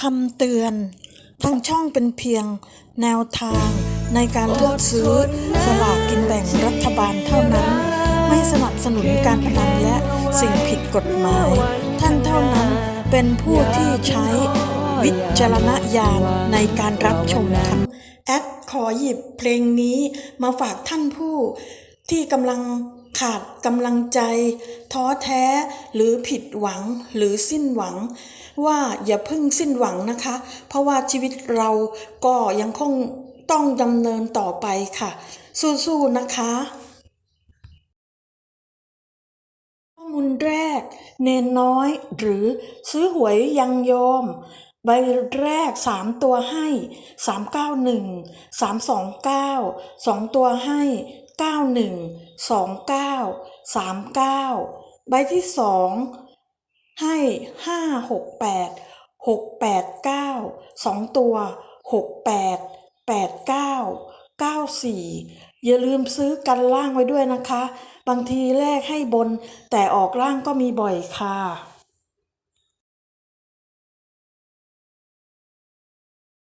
คำเตือน ทางช่องเป็นเพียงแนวทางในการเลือกซื้อสลากกินแบ่งรัฐบาลเท่านั้น ไม่สนับสนุนการพนันและสิ่งผิดกฎหมาย ท่านเท่านั้นเป็นผู้ที่ใช้วิจารณญาณในการรับชมค่ะแอดขอหยิบเพลงนี้มาฝากท่านผู้ที่กำลัง ขาดกำลังใจ ท้อแท้หรือผิดหวังหรือสิ้นหวัง ว่าอย่าเพิ่งสิ้นหวังนะคะ เพราะว่าชีวิตเราก็ยังคงต้องดำเนินต่อไปค่ะ สู้ๆนะคะข้อมูลแรก เนนน้อย หรือซื้อหวยยังโยมใบแรก 3 ตัวให้ 391 329 2 ตัวให้ 91 29 39 ใบที่ 2 ให้ 568 689 2 ตัว 68 89 94 อย่าลืมซื้อกันล่างไว้ด้วยนะคะ บางทีแลกให้บน แต่ออกล่างก็มีบ่อยค่ะ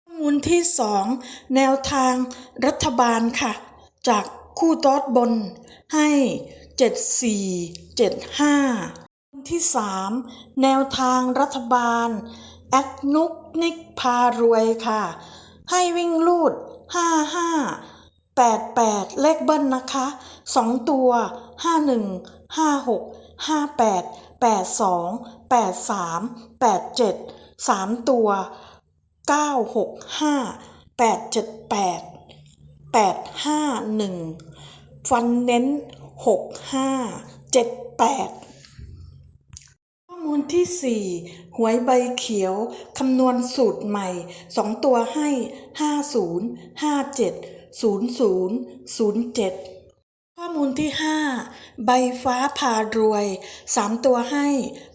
ข้อมูลที่ 2 แนวทางรัฐบาลค่ะ จาก คู่ต๊ดบนให้74 75ที่3แนวทางรัฐบาล แอดนุกนิกพารวยค่ะ ให้วิ่งลูด55 88เลขเบิ้ลนะคะ2ตัว51 56 58 82 83 87 3ตัว965 878 851 ฟันเน้น 65 78 ข้อมูลที่ 4 หวยใบเขียว คำนวณสูตรใหม่ 2 ตัวให้ 50 57 00 07 ข้อมูลที่ 5 ใบฟ้าผ่ารวย 3 ตัวให้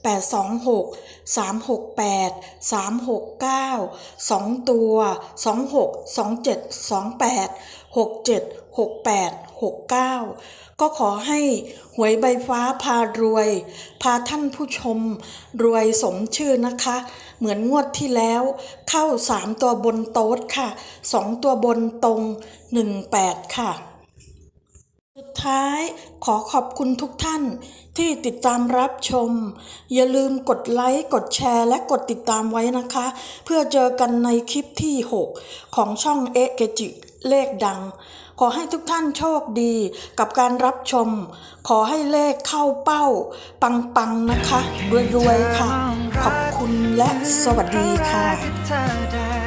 826 368 369 2 ตัว 26 27 28 67 68 69 ก็ขอให้หวยใบฟ้าพารวย พาท่านผู้ชม รวยสมชื่อนะคะ เหมือนงวดที่แล้ว เข้า 3 ตัวบนโต๊ดค่ะ 2 ตัวบนตรง 18 ค่ะสุด ท้ายขอขอบคุณทุกท่านที่ติดตามรับชม อย่าลืมกดไลค์ กดแชร์ และกดติดตามไว้นะคะ เพื่อเจอกันในคลิปที่ 6 ของช่องเอเกจิเลขดัง ขอให้ทุกท่านโชคดีกับการรับชม ขอให้เลขเข้าเป้า ปังๆนะคะรวยๆค่ะ ขอบคุณและสวัสดีค่ะ